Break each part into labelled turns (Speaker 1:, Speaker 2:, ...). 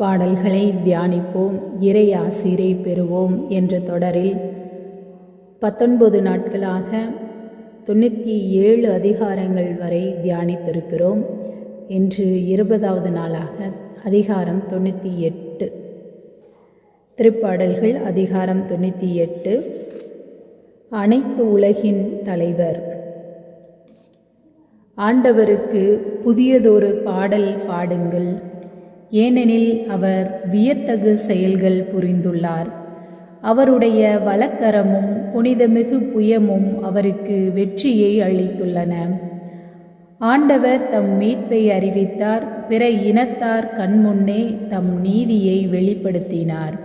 Speaker 1: பாடல்களை தியானிப்போம் இறை ஆசிரை பெறுவோம் என்ற தொடரில் பத்தொன்பது நாட்களாக தொண்ணூற்றி ஏழு அதிகாரங்கள் வரை தியானித்திருக்கிறோம். இன்று இருபதாவது நாளாக அதிகாரம் தொண்ணூற்றி எட்டு. திருப்பாடல்கள் அதிகாரம் தொண்ணூற்றி எட்டு. அனைத்து உலகின் தலைவர். ஆண்டவருக்கு புதியதொரு பாடல் பாடுங்கள். ஏனெனில் அவர் வியத்தகு செயல்கள் புரிந்துள்ளார். அவருடைய வழக்கரமும் புனிதமிகு புயமும் அவருக்கு வெற்றியை அளித்துள்ளன. ஆண்டவர் தம் மீட்பை அறிவித்தார் பிற இனத்தார் கண்முன்னே தம் நீதியை வெளிப்படுத்தினார்.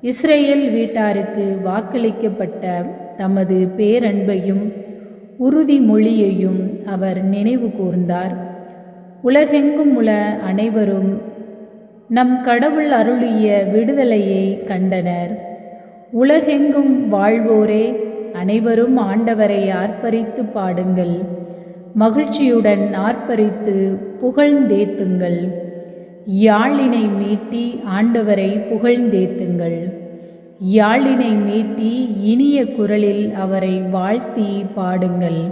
Speaker 1: இஸ்ரேல் வீட்டாருக்கு வாக்களிக்கப்பட்ட தமது பேரன்பையும் உறுதிமொழியையும் அவர் நினைவு கூர்ந்தார். உலகெங்கும் உள்ள அனைவரும் நம் கடவுள் அருளிய விடுதலையை கண்டனர். உலகெங்கும் வாழ்வோரே அனைவரும் ஆண்டவரை ஆர்ப்பரித்து பாடுங்கள். மகிழ்ச்சியுடன் ஆர்ப்பரித்து புகழ்ந்தேத்துங்கள். யாழினை மீட்டி ஆண்டவரை புகழ்ந்தேத்துங்கள். யாழினை மீட்டி இனிய குரலில் அவரை வாழ்த்தி பாடுங்கள்.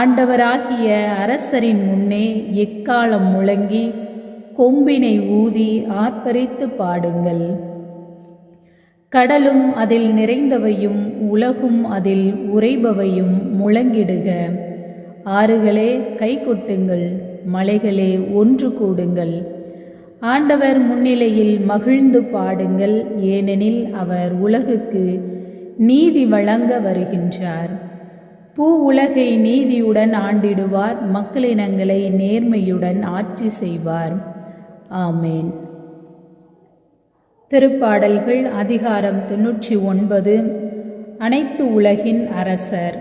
Speaker 1: ஆண்டவராகிய அரசரின் முன்னே எக்காலம் முழங்கி கொம்பினை ஊதி ஆர்ப்பரித்து பாடுங்கள். கடலும் அதில் நிறைந்தவையும் உலகும் அதில் உறைபவையும் முழங்கிடுக. ஆறுகளே கை கொட்டுங்கள் மலைகளே ஒன்று கூடுங்கள். ஆண்டவர் முன்னிலையில் மகிழ்ந்து பாடுங்கள் ஏனெனில் அவர் உலகுக்கு நீதி வழங்க வருகின்றார். பூ உலகை நீதியுடன் ஆண்டிடுவார் மக்களினங்களை நேர்மையுடன் ஆட்சி செய்வார். ஆமேன். திருப்பாடல்கள் அதிகாரம் தொன்னூற்றி ஒன்பது அனைத்து உலகின் அரசர்.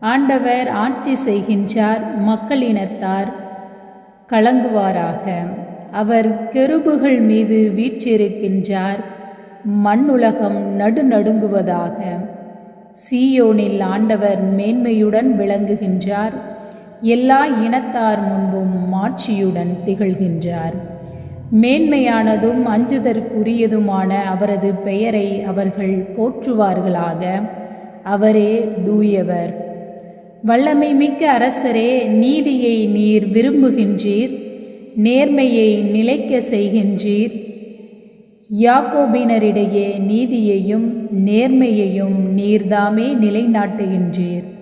Speaker 1: ஆண்டவர் ஆட்சி செய்கின்றார் மக்களினத்தார் கலங்குவாராக. அவர் கெருபுகள் மீது வீற்றிருக்கின்றார் மண்ணுலகம் நடுநடுங்குவதாக. சீயோனில் ஆண்டவர் மேன்மையுடன் விளங்குகின்றார் எல்லா இனத்தார் முன்பும் மாட்சியுடன் திகழ்கின்றார். மேன்மையானதும் அஞ்சுதற்குரியதுமான அவரது பெயரை அவர்கள் போற்றுவார்களாக. அவரே தூயவர். வல்லமை மிக்க அரசரே நீதியை நீர் விரும்புகின்றீர். நேர்மையை நிலைக்க செய்கின்றீர். யாக்கோபினரிடையே நீதியையும் நேர்மையையும் நீர்தாமே நிலைநாட்டுகின்றீர்.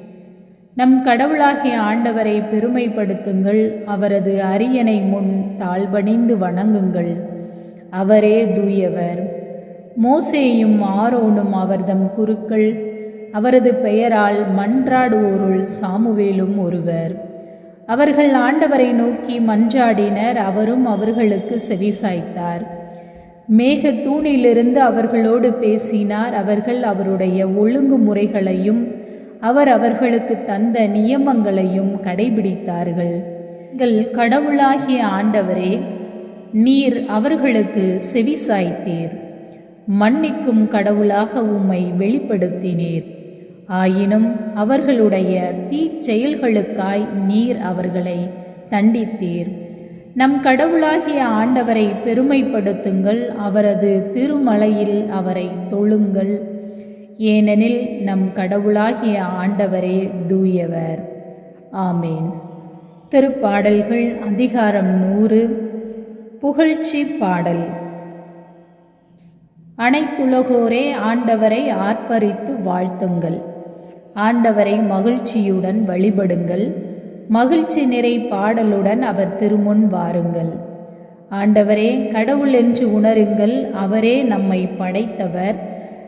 Speaker 1: நம் கடவுளாகிய ஆண்டவரை பெருமைப்படுத்துங்கள். அவரது அரியணை முன் தாழ்பணிந்து வணங்குங்கள். அவரே தூயவர். மோசேயும் ஆரோனும் அவர்தம் குருக்கள். அவரது பெயரால் மன்றாடுவோருள் சாமுவேலும் ஒருவர். அவர்கள் ஆண்டவரை நோக்கி மன்றாடினர். அவரும் அவர்களுக்கு செவிசாய்த்தார் மேக தூணிலிருந்து அவர்களோடு பேசினார். அவர்கள் அவருடைய ஒழுங்குமுறைகளையும் அவர் அவர்களுக்கு தந்த நியமங்களையும் கடைபிடித்தார்கள். எங்கள் கடவுளாகிய ஆண்டவரே நீர் அவர்களுக்கு செவிசாய்த்தீர் மன்னிக்கும் கடவுளாக உம்மை வெளிப்படுத்தினீர். ஆயினும் அவர்களுடைய தீச்செயல்களுக்காய் நீர் அவர்களை தண்டித்தீர். நம் கடவுளாகிய ஆண்டவரை பெருமைப்படுத்துங்கள் அவரது திருமலையில் அவரை தொழுங்கள். ஏனெனில் நம் கடவுளாகிய ஆண்டவரே தூயவர். ஆமேன். திருப்பாடல்கள் அதிகாரம் நூறு. புகழ்ச்சி பாடல். அனைத்துலகோரே ஆண்டவரை ஆர்ப்பரித்து வாழ்த்துங்கள். ஆண்டவரை மகிழ்ச்சியுடன் வழிபடுங்கள். மகிழ்ச்சி நிறை பாடலுடன் அவர் திருமுன் வாருங்கள். ஆண்டவரே கடவுள் என்று உணருங்கள். அவரே நம்மை படைத்தவர்.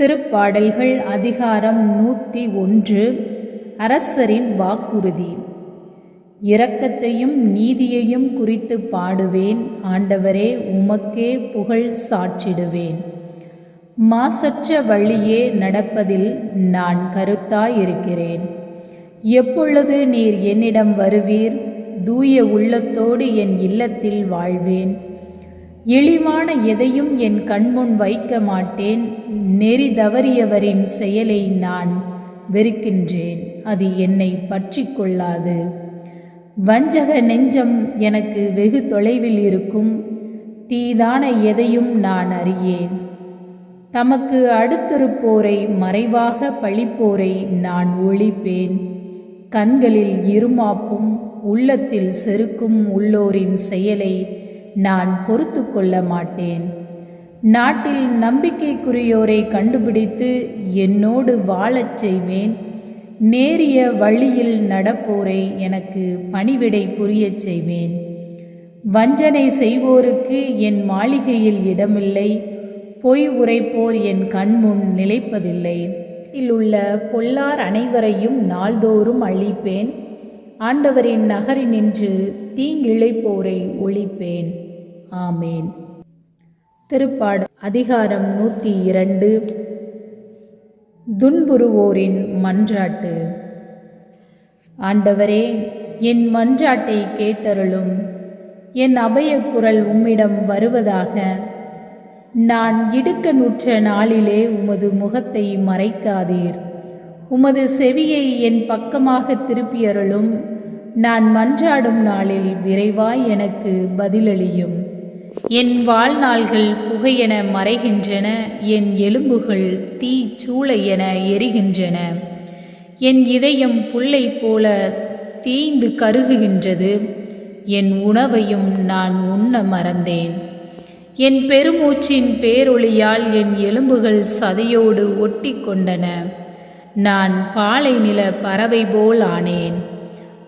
Speaker 1: திருப்பாடல்கள் அதிகாரம் நூற்றி ஒன்று அரசரின் வாக்குறுதி. இரக்கத்தையும் நீதியையும் குறித்து பாடுவேன் ஆண்டவரே உமக்கே புகழ் சாற்றிடுவேன். மாசற்ற வழியே நடப்பதில் நான் கருத்தாயிருக்கிறேன். எப்பொழுது நீர் என்னிடம் வருவீர்? தூய உள்ளத்தோடு என் இல்லத்தில் வாழ்வேன். இழிவான எதையும் என் கண்முன் வைக்க மாட்டேன். நெறி தவறியவரின் செயலை நான் வெறுக்கின்றேன். அது என்னை பற்றி கொள்ளாது. வஞ்சக நெஞ்சம் எனக்கு வெகு தொலைவில் இருக்கும். தீதான எதையும் நான் அறியேன். தமக்கு அடுத்திருப்போரை மறைவாக பழிப்போரை நான் ஒழிப்பேன். கண்களில் இருமாப்பும் உள்ளத்தில் செருக்கும் உள்ளோரின் செயலை நான் பொறுத்து கொள்ள மாட்டேன். நாட்டில் நம்பிக்கைக்குரியோரை கண்டுபிடித்து என்னோடு வாழச் செய்வேன். நேரிய வழியில் நடப்போரை எனக்கு பணிவிடை புரியச் செய்வேன். வஞ்சனை செய்வோருக்கு என் மாளிகையில் இடமில்லை. பொய் உரைப்போர் என் கண்முன் நிலைப்பதில்லை. உள்ள பொல்லார் அனைவரையும் நாள்தோறும் அழிப்பேன். ஆண்டவரின் நகரினின்று தீங்கிழைப்போரை ஒழிப்பேன். ஆமேன். திருப்பாடு அதிகாரம் நூற்றி இரண்டு. துன்புறுவோரின் மன்றாட்டு. ஆண்டவரே என் மன்றாட்டை கேட்டருளும். என் அபயக்குரல் உம்மிடம் வருவதாக. நான் இடுக்க நுற்ற நாளிலே உமது முகத்தை மறைக்காதீர். உமது செவியை என் பக்கமாக திருப்பியருளும். நான் மன்றாடும் நாளில் விரைவாய் எனக்கு பதிலளியும். என் வாழ்நாள்கள் புகையென மறைகின்றன என் எலும்புகள் தீ சூளை என எரிகின்றன. என் இதயம் புல்லை போல தீய்ந்து கருகுகின்றது என் உணவையும் நான் உண்ண மறந்தேன். என் பெருமூச்சின் பேரொளியால் என் எலும்புகள் சதையோடு ஒட்டி கொண்டன. நான் பாலை நில பறவை போல் ஆனேன்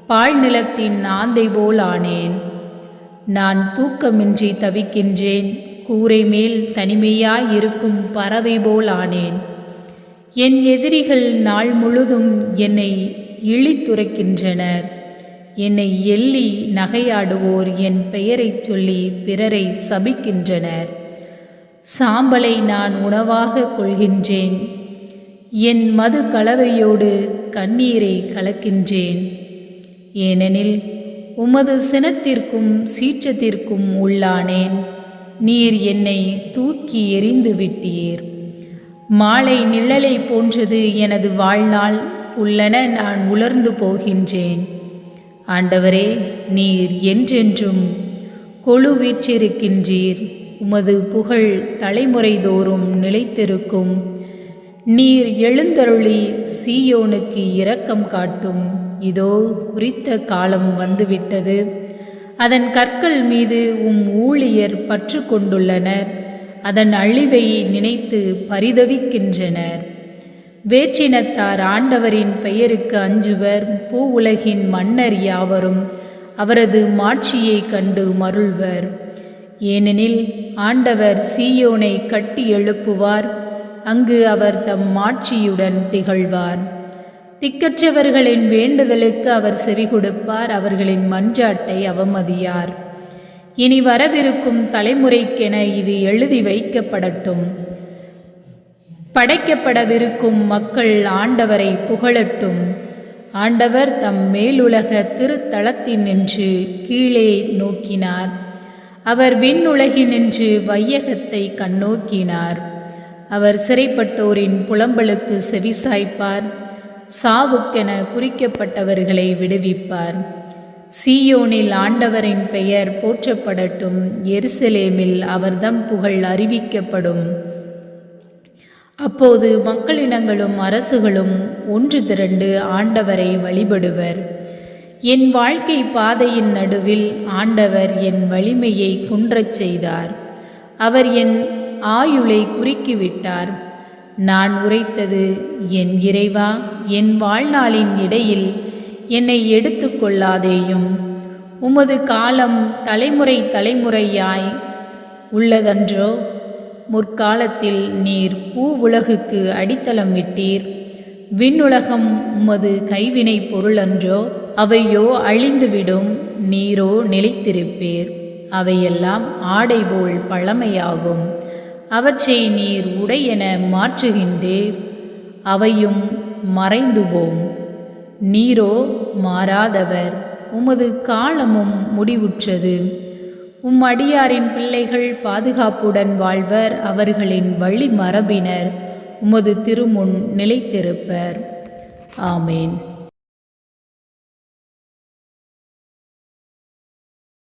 Speaker 1: பால் நிலத்தின் ஆந்தை போல் ஆனேன். நான் தூக்கமின்றி தவிக்கின்றேன். கூரை மேல் தனிமையாயிருக்கும் பறவை போல் ஆனேன். என் எதிரிகள் நாள் முழுதும் என்னை இழித்துரைக்கின்றனர் என்னை எள்ளி நகையாடுவோர் என் பெயரைச் சொல்லி பிறரை சபிக்கின்றனர். சாம்பலை நான் உணவாக கொள்கின்றேன். என் மது கலவையோடு கண்ணீரை கலக்கின்றேன். ஏனெனில் உமது சினத்திற்கும் சீற்றத்திற்கும் உள்ளானேன். நீர் என்னை தூக்கி எறிந்து விட்டீர். மாலை நிழலை போன்றது எனது வாழ்நாள் புல்லென நான் உலர்ந்து போகின்றேன். ஆண்டவரே நீர் என்றென்றும் கொழு வீற்றிருக்கின்றீர். உமது புகழ் தலைமுறைதோறும் நிலைத்திருக்கும். நீர் எழுந்தருளி சீயோனுக்கு இரக்கம் காட்டும். இதோ குறித்த காலம் வந்துவிட்டது. அதன் கற்கள் மீது உம் ஊழியர் பற்று கொண்டுள்ளனர். அதன் அழிவை நினைத்து பரிதவிக்கின்றனர். வேற்றினத்தார் ஆண்டவரின் பெயருக்கு அஞ்சுவர். பூ உலகின் மன்னர் யாவரும் அவரது மாட்சியை கண்டு மருள்வர். ஏனெனில் ஆண்டவர் சீயோனை கட்டி எழுப்புவார். அங்கு அவர் தம் மாட்சியுடன் திகழ்வார். திக்கற்றவர்களின் வேண்டுதலுக்கு அவர் செவி கொடுப்பார் அவர்களின் மஞ்சாட்டை அவமதியார். இனி வரவிருக்கும் தலைமுறைக்கென இது எழுதி வைக்கப்படட்டும். படைக்கப்படவிருக்கும் மக்கள் ஆண்டவரை புகழட்டும். ஆண்டவர் தம் மேலுலக திருத்தலத்தின் நின்று கீழே நோக்கினார். அவர் விண்ணுலகினின்று வையகத்தை கண்ணோக்கினார். அவர் சிறைப்பட்டோரின் புலம்பலுக்கு செவிசாய்ப்பார் சாவுக்கென குறிக்கப்பட்டவர்களை விடுவிப்பார். சீயோனில் ஆண்டவரின் பெயர் போற்றப்படட்டும். எருசலேமில் அவர்தம் புகழ் அறிவிக்கப்படும். அப்போது மக்களினங்களும் அரசுகளும் ஒன்று திரண்டு ஆண்டவரை வழிபடுவர். என் வாழ்க்கை பாதையின் நடுவில் ஆண்டவர் என் வலிமையை குன்றச் செய்தார். அவர் என் ஆயுளை குறுக்கிவிட்டார். நான் உரைத்தது என் இறைவா என் வாழ்நாளின் இடையில் என்னை எடுத்துக்கொள்ளாதேயும் உமது காலம் தலைமுறை தலைமுறையாய் உள்ளதன்றோ முற்காலத்தில் நீர் பூவுலகுக்கு அடித்தளம் விட்டீர் விண்ணுலகம் உமது கைவினை பொருளன்றோ அவையோ அழிந்துவிடும் நீரோ நிலைத்திருப்பீர். அவையெல்லாம் ஆடை போல் பழமையாகும். அவற்றை நீர் உடை என மாற்றுகின்றீர். அவையும் மறைந்துபோம். நீரோ மாறாதவர் உமது காலமும் முடிவுற்றது. உம் அடியாரின் பிள்ளைகள் பாதுகாப்புடன் வாழ்வர் அவர்களின் வழி மரபினர் உமது திருமுன் நிலைத்திருப்பர். ஆமேன்.